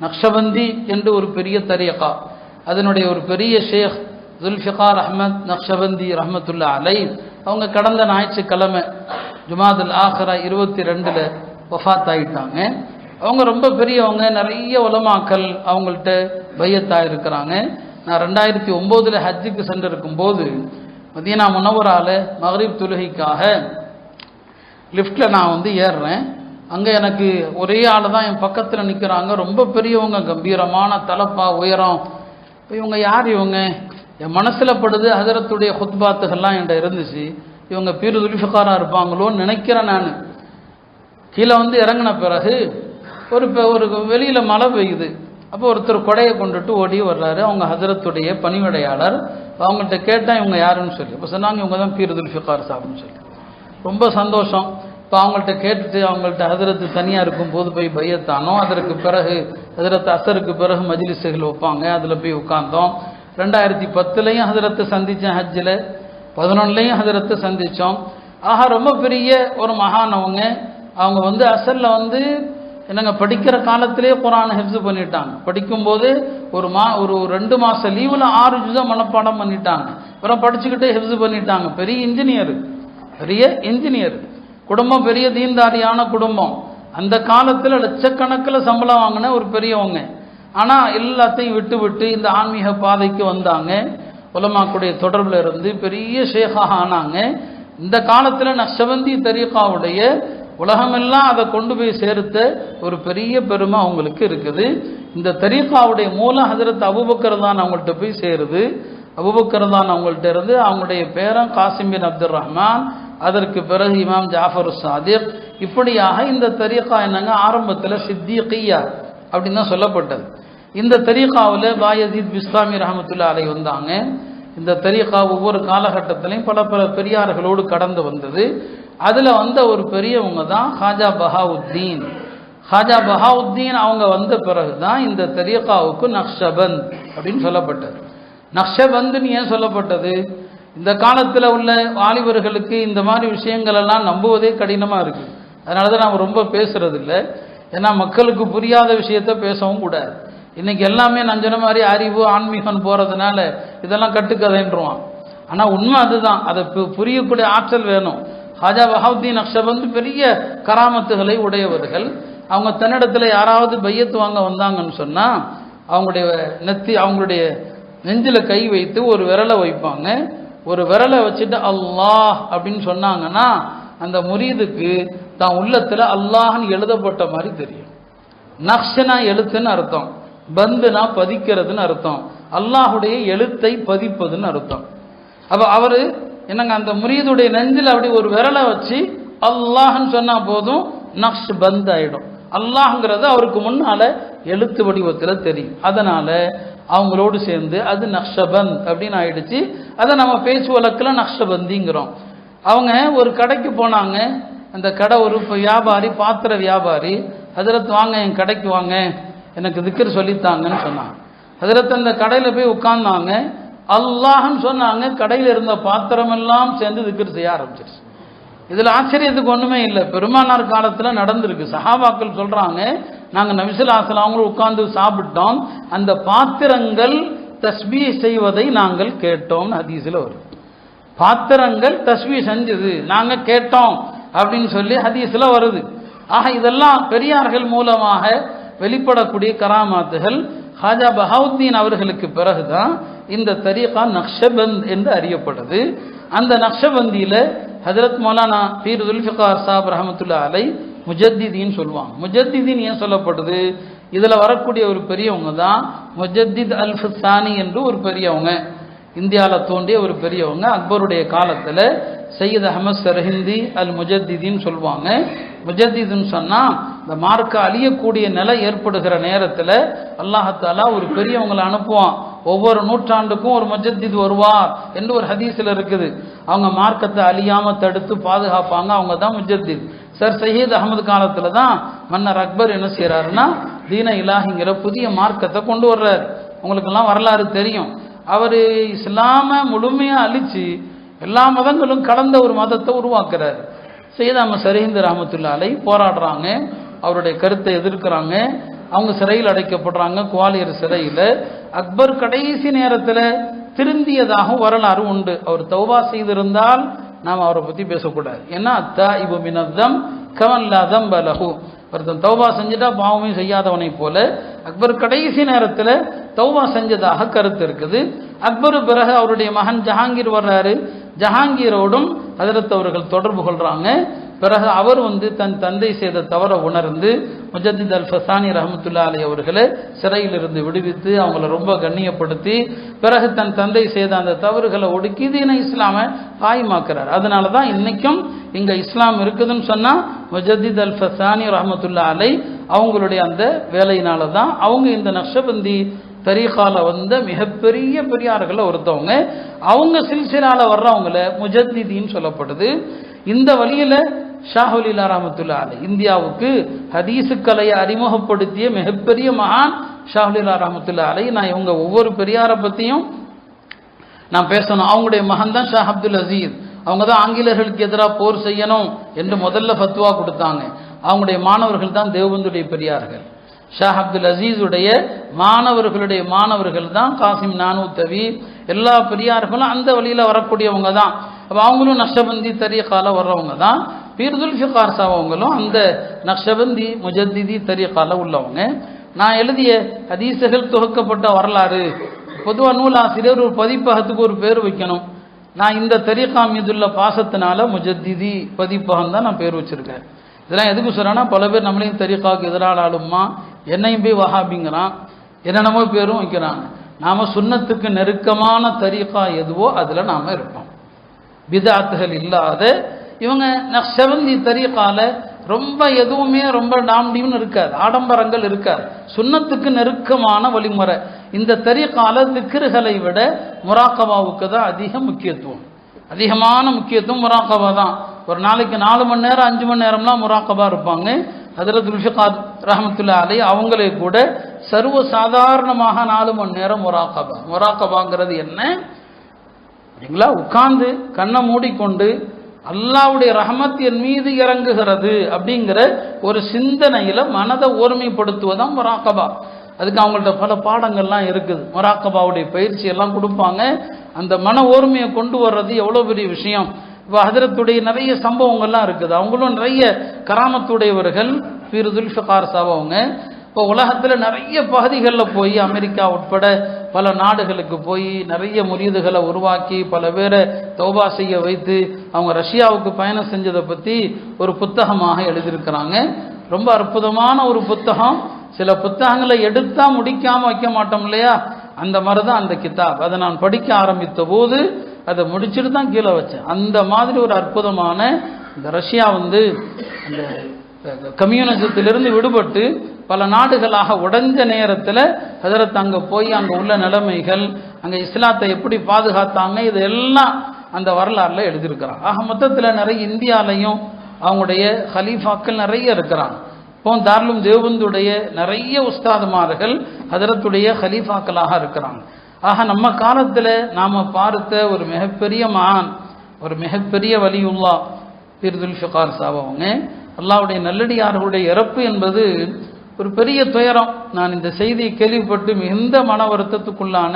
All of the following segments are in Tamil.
நக்ஷபந்தி என்று ஒரு பெரிய தரியகா அதனுடைய ஒரு பெரிய ஷேக் ஜுல்ஃபிகார் அஹ்மத் நக்ஷபந்தி ரஹமத்துல்லா அலை அவங்க கடந்த ஞாயிற்றுக்கிழமை ஜுமாதுல் ஆஹரா இருபத்தி ரெண்டில் வஃத் ஆகிட்டாங்க அவங்க ரொம்ப பெரியவங்க நிறைய உலமாக்கல் அவங்கள்ட்ட பையத்தா இருக்கிறாங்க நான் ரெண்டாயிரத்தி ஒம்போதில் ஹஜ்ஜுக்கு சென்றிருக்கும் போது மதியனா முனவரால மகரீப் தொழுகைக்காக லிஃப்ட்டில் நான் வந்து ஏறுறேன். அங்கே எனக்கு ஒரே ஆள் தான் என் பக்கத்தில் நிற்கிறாங்க ரொம்ப பெரியவங்க கம்பீரமான தலப்பா உயரம். இப்போ இவங்க யார் இவங்க? என் மனசில் படுது ஹதரத்துடைய ஹுத்பாத்துகள்லாம் என்கிட்ட இருந்துச்சு. இவங்க பீரு துல்ஃபிகாராக இருப்பாங்களோன்னு நினைக்கிறேன் நான். கீழே வந்து இறங்கின பிறகு ஒரு இப்போ ஒரு வெளியில் மழை பெய்யுது. அப்போ ஒருத்தர் கொடையை கொண்டுட்டு ஓடி வர்றாரு. அவங்க ஹசரத்துடைய பணிவிடையாளர். அவங்கள்ட்ட கேட்டால் இவங்க யாருன்னு சொல்லி. இப்போ சொன்னாங்க இவங்க தான் பீரு துல்ஃபிகார் சாப்னு சொல்லி. ரொம்ப சந்தோஷம். இப்போ அவங்கள்ட்ட கேட்டுட்டு அவங்கள்ட்ட ஹதரத்து தனியாக இருக்கும் போது போய் பையத்தானோ? அதற்கு பிறகு ஹதரத் அசருக்கு பிறகு மஜ்லிஸுகள் வைப்பாங்க. அதில் போய் உட்காந்தோம் ரெண்டாயிரத்தி பத்துலேயும் ஹதரத்தை சந்தித்தேன் ஹஜ்ஜில். பதினொன்னுலேயும் ஹதரத்தை சந்தித்தோம் ஆஹா ரொம்ப பெரிய ஒரு மகானவங்க அவங்க. வந்து அசலில் வந்து என்னங்க படிக்கிற காலத்திலே குரான் ஹெப்ஸ் பண்ணிட்டாங்க. படிக்கும்போது ஒரு மா ஒரு ரெண்டு மாதம் லீவில் ஆறு ஜுதம் மனப்பாடம் பண்ணிட்டாங்க. அப்புறம் படிச்சுக்கிட்டே ஹெப்ஸ் பண்ணிட்டாங்க. பெரிய இன்ஜினியர் பெரிய இன்ஜினியர் குடும்பம் பெரிய தீன்தாரியான குடும்பம். அந்த காலத்தில் லட்சக்கணக்கில் சம்பளம் வாங்கின ஒரு பெரியவங்க. ஆனால் எல்லாத்தையும் விட்டு விட்டு இந்த ஆன்மீக பாதைக்கு வந்தாங்க. உலமாக்குடைய தொடர்பில் இருந்து பெரிய ஷேகாக ஆனாங்க. இந்த காலத்தில் நஷவந்தி தரீகாவுடைய உலகமெல்லாம் அதை கொண்டு போய் சேர்த்த ஒரு பெரிய பெருமை அவங்களுக்கு இருக்குது. இந்த தரீகாவுடைய மூல ஹசரத் அபுபக்கர் தான் அவங்கள்ட்ட போய் சேருது. அபுபக்கர் தான் அவங்கள்ட்ட இருந்து அவங்களுடைய பேரன் காசிம் பின் அப்துல் ரஹ்மான் அதற்கு பிறகு இமாம் ஜாஃபர் சாதிக் இப்படியாக இந்த தரீகா என்னங்க ஆரம்பத்தில் சித்திகியா அப்படின்னு தான் சொல்லப்பட்டது. இந்த தரீகாவில் பாயசீத் பிஸ்லாமி ரஹமத்துல்லா அலை வந்தாங்க. இந்த தரீகா ஒவ்வொரு காலகட்டத்திலையும் பல பல பெரியார்களோடு கடந்து வந்தது. அதில் வந்த ஒரு பெரியவங்க தான் ஹாஜா பஹாவுத்தீன். ஹாஜா பஹாவுத்தீன் அவங்க வந்த பிறகு தான் இந்த தரீகாவுக்கு நக்ஷபந்த் அப்படின்னு சொல்லப்பட்டது. நக்ஷபந்துன்னு ஏன் சொல்லப்பட்டது? இந்த காலத்தில் உள்ள வாலிபர்களுக்கு இந்த மாதிரி விஷயங்கள் எல்லாம் நம்புவதே கடினமாக இருக்குது அதனால தான் நாம் ரொம்ப பேசுறது இல்லை ஏன்னா மக்களுக்கு புரியாத விஷயத்த பேசவும் கூடாது. இன்னைக்கு எல்லாமே நான் சொன்ன மாதிரி அறிவு ஆன்மீகம் போகிறதுனால இதெல்லாம் கட்டுக்கதைன்றுவான். ஆனால் உண்மை அதுதான். அதை பு- புரியக்கூடிய ஆற்றல் வேணும். ஹாஜா பஹாவுத்தீன் அக்ஷபந்து பெரிய கராமத்துகளை உடையவர்கள். அவங்க தன்னிடத்தில் யாராவது பையத்து வாங்க வந்தாங்கன்னு சொன்னால் அவங்களுடைய நெத்தி அவங்களுடைய நெஞ்சில் கை வைத்து ஒரு விரலை வைப்பாங்க. ஒரு விரலை வச்சுட்டு அல்லாஹ் அப்படின்னு சொன்னாங்கன்னா அந்த முரீதுக்கு தான் உள்ளத்தில் அல்லாஹ்னு எழுதப்பட்ட மாதிரி தெரியும். நக்ஷனா எழுத்துன்னு அர்த்தம். பந்துனா பதிக்கிறதுன்னு அர்த்தம். அல்லாஹுடைய எழுத்தை பதிப்பதுன்னு அர்த்தம். அப்போ அவர் என்னங்க அந்த முரீதுடைய நெஞ்சில் அப்படி ஒரு விரலை வச்சு அல்லாஹ்னு சொன்னால் போதும் நக்ஷ் பந்த் ஆகிடும் அல்லாஹ்ங்கிறது அவருக்கு முன்னால் எழுத்து வடிவத்தில் தெரியும். அதனால் அவங்களோடு சேர்ந்து அது நக்ஷபந்த் அப்படின்னு ஆயிடுச்சு. அதை நம்ம பேச்சு வழக்கில் நக்ஷபந்திங்கிறோம். அவங்க ஒரு கடைக்கு போனாங்க. அந்த கடை ஒரு வியாபாரி பாத்திர வியாபாரி ஹதரத் வாங்க என் கடைக்கு வாங்க. எனக்கு திக்கர் சொல்லித்தாங்கன்னு சொன்னாங்க. ஹதரத் அந்த கடையில் போய் உட்கார்ந்தாங்க. அல்லாஹன்னு சொன்னாங்க. கடையில் இருந்த பாத்திரமெல்லாம் சேர்ந்து திக்கர் செய்ய ஆரம்பிச்சிருச்சு. இதில் ஆச்சரியத்துக்கு ஒன்றுமே இல்லை. பெருமானார் காலத்தில் நடந்திருக்கு. சஹாபாக்கள் சொல்கிறாங்க நாங்கள் நபிசுல்லாசல் அவங்களும் உட்கார்ந்து சாப்பிட்டோம். அந்த பாத்திரங்கள் தஸ்பீ செய்வதை நாங்கள் கேட்டோம்னு ஹதீஸில் வரும். பாத்திரங்கள் தஸ்பீ செஞ்சது நாங்கள் கேட்டோம் அப்படின்னு சொல்லி ஹதீஸில் வருது. ஆக இதெல்லாம் பெரியார்கள் மூலமாக வெளிப்படக்கூடிய கராமாத்துகள் ஹாஜா பஹவுத்தீன் அவர்களுக்கு பிறகுதான் இந்த தரீகா நக்ஷபந்த் என்று அறியப்படுது. அந்த நக்ஷபந்தியில் ஹஜரத் மௌலானா பீர் துல்ஃபிகார் சாப் ரஹமத்துல்லா அலை முஜத்திதின்னு சொல்லுவாங்க. முஜத்திதின் ஏன் சொல்லப்படுது? இதில் வரக்கூடிய ஒரு பெரியவங்க தான் முஜத்தித் அல் சானி என்று ஒரு பெரியவங்க. இந்தியாவில் தோன்றிய ஒரு பெரியவங்க. அக்பருடைய காலத்தில் சையத் அஹமத் சர்ஹிந்தி அல் முஜத்திதின்னு சொல்லுவாங்க. முஜத்திதுன்னு சொன்னால் இந்த மார்க்க அழியக்கூடிய நிலை ஏற்படுகிற நேரத்தில் அல்லாஹத்தாலா ஒரு பெரியவங்களை அனுப்புவான். ஒவ்வொரு நூற்றாண்டுக்கும் ஒரு முஜத்தித் வருவார் என்று ஒரு ஹதீஸில் இருக்குது. அவங்க மார்க்கத்தை அழியாமல் தடுத்து பாதுகாப்பாங்க. அவங்க தான் முஜத்தித். சார் சையீத் அகமது காலத்தில் தான் மன்னர் அக்பர் என்ன செய்கிறாருன்னா தீன இலாஹிங்கிற புதிய மார்க்கத்தை கொண்டு வர்றாரு. உங்களுக்கெல்லாம் வரலாறு தெரியும். அவர் இஸ்லாம முழுமையாக அழிச்சு எல்லா மதங்களும் கலந்த ஒரு மதத்தை உருவாக்குறாரு. சையதாம சரிஹிந்த ரஹமத்துல்லாலை போராடுறாங்க. அவருடைய கருத்தை எதிர்க்கிறாங்க. அவங்க சிறையில் அடைக்கப்படுறாங்க குவாலியர் சிறையில். அக்பர் கடைசி நேரத்தில் திருந்தியதாகவும் வரலாறு உண்டு. அவர் தௌபா செய்திருந்தால் நாம் அவரை பற்றி பேசக்கூடாது. ஏன்னா அத்தா இபு மினத்தம் கவல்லாதம் பலகு ஒருத்தன் தௌபா செஞ்சுட்டா பாவமே செய்யாதவனை போல அக்பர் கடைசி நேரத்தில் தௌபா செஞ்சதாக கருத்து இருக்குது. அக்பர் பிறகு அவருடைய மகன் ஜஹாங்கீர் வர்றாரு. ஜஹாங்கீரோடும் ஹதரத் அவர்கள் தொடர்பு கொள்றாங்க. பிறகு அவர் வந்து தன் தந்தை செய்த தவறை உணர்ந்து முஜத்தித் அல் ஃபசானி ரஹமத்துல்லா அலி அவர்களை சிறையிலிருந்து விடுவித்து அவங்கள ரொம்ப கண்ணியப்படுத்தி பிறகு தன் தந்தை செய்த அந்த தவறுகளை ஒடுக்கி தீன இஸ்லாமை காயமாக்குறார் அதனால தான் இன்னைக்கும் இங்க இஸ்லாம் இருக்குதுன்னு சொன்னா முஜத்தித் அல் ஃபசானி ரஹமத்துல்லா அலை அவங்களுடைய அந்த வேலையினால தான் அவங்க இந்த நக்ஷபந்தி தரீகால வந்த மிகப்பெரிய பெரியார்களை ஒருத்தவங்க. அவங்க சில்சிலால வர்றவங்கள முஜத்திதின்னு சொல்லப்படுது. இந்த வழியில ஷாஹுலீலா ரஹமத்துல்லா அலை இந்தியாவுக்கு ஹதீசு கலையை அறிமுகப்படுத்திய மிகப்பெரிய மகான் ஷாஹுலீலா ரஹமத்துல்லா அலை நான் இவங்க ஒவ்வொரு பெரியாரை பற்றியும் நான் பேசணும். அவங்களுடைய மகன் தான் ஷா அப்துல் அசீஸ். அவங்க தான் ஆங்கிலேயர்களுக்கு எதிராக போர் செய்யணும் என்று முதல்ல ஃபத்வா கொடுத்தாங்க. அவங்களுடைய மாணவர்கள் தான் தேவபந்துடைய பெரியார்கள். ஷா அப்துல் அசீஸுடைய மாணவர்களுடைய மாணவர்கள் தான் காசிம் நானூத்தவி எல்லா பெரியார்களும் அந்த வழியில் வரக்கூடியவங்க தான். அப்போ அவங்களும் தரிய தரியக்கால வர்றவங்க தான். பீர்துல் ஃபிகார் அந்த நக்ஷபந்தி முஜத்திதி தரியக்கால உள்ளவங்க. நான் எழுதிய ஹதீசுகள் தொகுக்கப்பட்ட வரலாறு. பொதுவாக நூலாசிரியர் ஒரு பதிப்பகத்துக்கு ஒரு பேர் வைக்கணும். நான் இந்த தரீகா மீதுள்ள பாசத்தினால முஜத்திதி பதிப்பகம் தான் நான் பேர் வச்சிருக்கேன். இதெல்லாம் எதுக்கு சொல்கிறேன்னா பல பேர் நம்மளையும் தரீகாவுக்கு எதிரான ஆளுமா என்னையும் போய் வஹாபிங்கிறான். என்னென்னமோ பேரும் வைக்கிறாங்க. நாம் சுன்னத்துக்கு நெருக்கமான தரீகா எதுவோ அதில் நாம் இருப்போம். விதாத்துகள் இல்லாத இவங்க நக்ஷவந்தி தரீகால ரொம்ப எதுவுமே ரொம்ப டாம்டியும் இருக்காது ஆடம்பரங்கள் இருக்காது சுண்ணத்துக்கு நெருக்கமான வழிமுறை. இந்த தரீகால திக்ருகளை விட முராக்கபாவுக்கு தான் அதிக முக்கியத்துவம். அதிகமான முக்கியத்துவம் முராக்கபா தான். ஒரு நாளைக்கு நாலு மணி நேரம் அஞ்சு மணி நேரம்லாம் முராக்கபா இருப்பாங்க. அதில் துல்ஃபிகாத் ரஹமத்துல்லா அலி அவங்களே கூட சர்வ சாதாரணமாக நாலு மணி நேரம் முராக்கபா முராக்கபாங்கிறது என்ன? எங்களா உட்கார்ந்து கண்ணை மூடிக்கொண்டு அல்லாவுடைய ரஹமத் என் மீது இறங்குகிறது அப்படிங்கிற ஒரு சிந்தனையில மனதை ஒருமைப்படுத்துவதான் மொராக்கபா. அதுக்கு அவங்கள்ட்ட பல பாடங்கள்லாம் இருக்குது. மொராக்கபாவுடைய பயிற்சி எல்லாம் கொடுப்பாங்க. அந்த மன ஓர்மையை கொண்டு வர்றது எவ்வளோ பெரிய விஷயம். இப்போ ஹதரத்துடைய நிறைய சம்பவங்கள்லாம் இருக்குது. அவங்களும் நிறைய கராமத்துடையவர்கள் பீருதுல் ஷகார் சாப் அவங்க. இப்போ உலகத்தில் நிறைய பகுதிகளில் போய் அமெரிக்கா உட்பட பல நாடுகளுக்கு போய் நிறைய முறியீடுகளை உருவாக்கி பல பேரை தௌபா செய்ய வைத்து அவங்க ரஷ்யாவுக்கு பயணம் செஞ்சதை பற்றி ஒரு புத்தகமாக எழுதியிருக்கிறாங்க. ரொம்ப அற்புதமான ஒரு புத்தகம். சில புத்தகங்களை எடுத்தால் முடிக்காமல் வைக்க மாட்டோம் இல்லையா? அந்த மாதிரி தான் அந்த கிதாப். அதை நான் படிக்க ஆரம்பித்த போது அதை முடிச்சுட்டு தான் கீழே வச்சேன். அந்த மாதிரி ஒரு அற்புதமான இந்த ரஷ்யா வந்து அந்த கம்யூனிசத்திலிருந்து விடுபட்டு பல நாடுகளாக உடைஞ்ச நேரத்தில் ஹதரத் அங்கே போய் அங்கே உள்ள நிலைமைகள் அங்கே இஸ்லாத்தை எப்படி பாதுகாத்தாங்க இதெல்லாம் அந்த வரலாறுல எழுதியிருக்கிறான். ஆக மொத்தத்தில் நிறைய இந்தியாலையும் அவங்களுடைய ஹலீஃபாக்கள் நிறைய இருக்கிறாங்க இப்போ தார்லும் தேவந்துடைய நிறைய உஸ்தாதுமார்கள் ஹதரத்துடைய ஹலீஃபாக்களாக இருக்கிறாங்க. ஆக நம்ம காலத்தில் நாம் பார்த்த ஒரு மிகப்பெரிய மகான் ஒரு மிகப்பெரிய வலியுல்லா பீர்துல் ஷுகார் சாபவங்க அல்லாவுடைய நல்லடியார்களுடைய இறப்பு என்பது ஒரு பெரிய துயரம். நான் இந்த செய்தியை கேள்விப்பட்டு மிகுந்த மன வருத்தத்துக்குள்ளான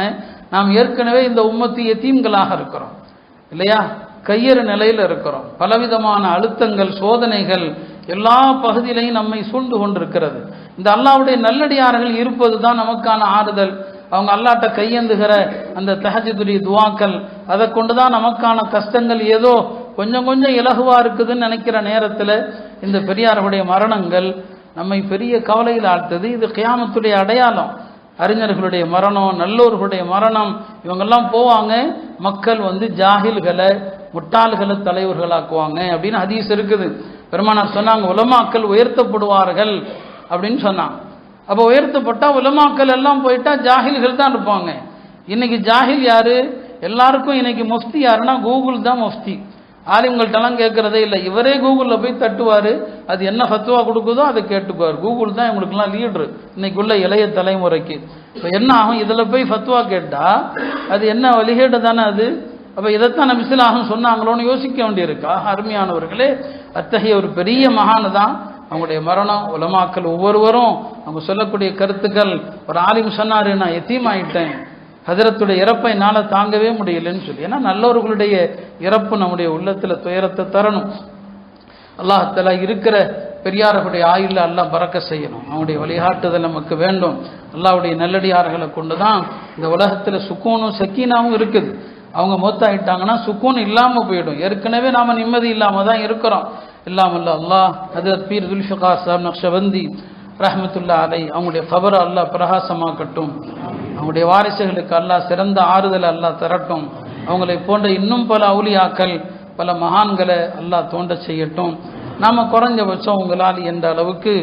நாம் ஏற்கனவே இந்த உம்மத்து எத்தீம்களாக இருக்கிறோம். இல்லையா? கையறு நிலையில் இருக்கிறோம். பலவிதமான அழுத்தங்கள் சோதனைகள் எல்லா பகுதியிலையும் நம்மை சூழ்ந்து கொண்டிருக்கிறது. இந்த அல்லாவுடைய நல்லடியார்கள் இருப்பது தான் நமக்கான ஆறுதல். அவங்க அல்லாட்ட கையேந்துகிற அந்த தஹஜதுடைய துவாக்கள் அதை கொண்டு தான் நமக்கான கஷ்டங்கள் ஏதோ கொஞ்சம் கொஞ்சம் இலகுவா இருக்குதுன்னு நினைக்கிற நேரத்தில் இந்த பெரியார்களுடைய மரணங்கள் நம்மை பெரிய கவலையில் ஆழ்த்தது. இது கியாமத்துடைய அடையாளம். அறிஞர்களுடைய மரணம் நல்லோர்களுடைய மரணம் இவங்கெல்லாம் போவாங்க. மக்கள் வந்து ஜாகில்களை முட்டாள்களை தலைவர்களாக்குவாங்க அப்படின்னு ஹதீஸ் இருக்குது. பெருமானார் சொன்னாங்க உலமாக்கள் உயர்த்தப்படுவார்கள் அப்படின்னு சொன்னாங்க அப்போ உயர்த்தப்பட்டால் உலமாக்கள் எல்லாம் போயிட்டா ஜாகில்கள் தான் இருப்பாங்க. இன்னைக்கு ஜாகில் யாரு? எல்லாருக்கும் இன்னைக்கு முஃப்தி யாருன்னா கூகுள் தான் முஃப்தி. ஆலிம்கள்ட்டெல்லாம் கேட்கறதே இல்லை. இவரே கூகுளில் போய் தட்டுவார். அது என்ன ஃபத்துவா கொடுக்குதோ அதை கேட்டுக்குவார். கூகுள் தான் இவங்களுக்குலாம் லீடரு இன்னைக்குள்ள இளைய தலைமுறைக்கு. இப்போ என்ன ஆகும்? இதில் போய் ஃபத்துவா கேட்டால் அது என்ன வழிகேடு தானே அது? அப்போ இதைத்தான் நபிசிலாகும் சொன்னாங்களோன்னு யோசிக்க வேண்டியிருக்கா? அருமையானவர்களே அத்தகைய ஒரு பெரிய மகான் தான் அவங்களுடைய மரணம். உலமாக்கள் ஒவ்வொருவரும் அவங்க சொல்லக்கூடிய கருத்துக்கள். ஒரு ஆலிம் சொன்னாரு நான் எத்தியமாயிட்டேன் ஹஜரத்துடைய இறப்பை என்னால் தாங்கவே முடியலன்னு சொல்லி. ஏன்னா நல்லவர்களுடைய இறப்பு நம்முடைய உள்ளத்தில் துயரத்தை தரணும். அல்லாஹால இருக்கிற பெரியார்களுடைய ஆயுளில் எல்லாம் பறக்க செய்யணும். அவனுடைய வழிகாட்டுதல் நமக்கு வேண்டும். அல்லாவுடைய நல்லடியார்களை கொண்டு தான் இந்த உலகத்தில் சுக்கூனும் சக்கீனாவும் இருக்குது. அவங்க மூத்தாயிட்டாங்கன்னா சுக்கூன் இல்லாமல் போயிடும். ஏற்கனவே நாம் நிம்மதி இல்லாமல் தான் இருக்கிறோம். இல்லாமல் அல்லாஹ் ஹதரத் பீர் துல்ஃபிகா சாப் நக்ஷபந்தி ரஹமத்துல்லா அலை அவங்களுடைய கபரை அல்லாஹ் பிரகாசமாக்கட்டும். அவங்களுடைய வாரிசுகளுக்கு அல்லாஹ் சிறந்த ஆறுதல் அல்லாஹ் தரட்டும். அவங்களை போன்ற இன்னும் பல அவுலியாக்கள் பல மகான்களை அல்லாஹ் தோன்ற செய்யட்டும். நாம் குறைஞ்சபட்சம் உங்களால் என்ற அளவுக்கு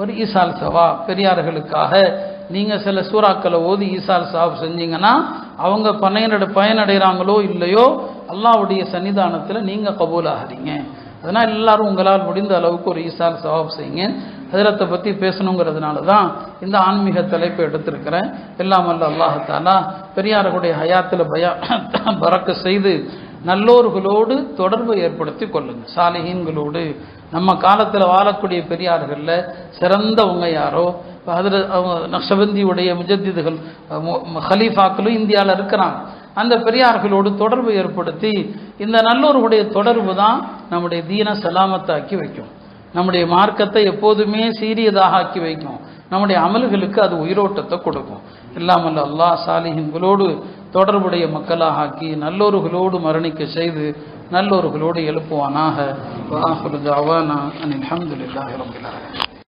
ஒரு ஈசால் சவா பெரியார்களுக்காக நீங்கள் சில சூறாக்களை ஓதி ஈசால் சவாப் செஞ்சீங்கன்னா அவங்க பயனடை பயனடைகிறாங்களோ இல்லையோ அல்லாவுடைய சன்னிதானத்தில் நீங்கள் கபூலாகிறீங்க. அதனால் எல்லாரும் உங்களால் முடிந்த அளவுக்கு ஒரு ஈசால் சவாப் செய்யுங்க. ஹஜரத்தை பற்றி பேசணுங்கிறதுனால தான் இந்த ஆன்மீக தலைப்பை எடுத்திருக்கிறேன். எல்லாம் அல்ல அல்லாஹத்தாலா பெரியார்களுடைய ஹயாத்தில் பயா பறக்க செய்து நல்லோர்களோடு தொடர்பு ஏற்படுத்தி கொள்ளுங்க. சாலிஹீன்களோடு. நம்ம காலத்தில் வாழக்கூடிய பெரியார்களில் சிறந்தவங்க யாரோ? இப்போ அதில் நக்ஷபந்தியுடைய முஜத்திதுகள் ஹலீஃபாக்களும் இந்தியாவில் இருக்கிறாங்க. அந்த பெரியார்களோடு தொடர்பு ஏற்படுத்தி இந்த நல்லோர்களுடைய தொடர்பு தான் நம்முடைய தீன சலாமத்தாக்கி வைக்கும். நம்முடைய மார்க்கத்தை எப்போதுமே சீரியதாக ஆக்கி வைக்கும். நம்முடைய அமல்களுக்கு அது உயிரோட்டத்தை கொடுக்கும். இல்லாமல் அல்லாஹ் சாலிஹின்களோடு தொடர்புடைய மக்களாக ஆக்கி நல்லோர்களோடு மரணிக்க செய்து நல்லோர்களோடு எழுப்புவானாக. அனில்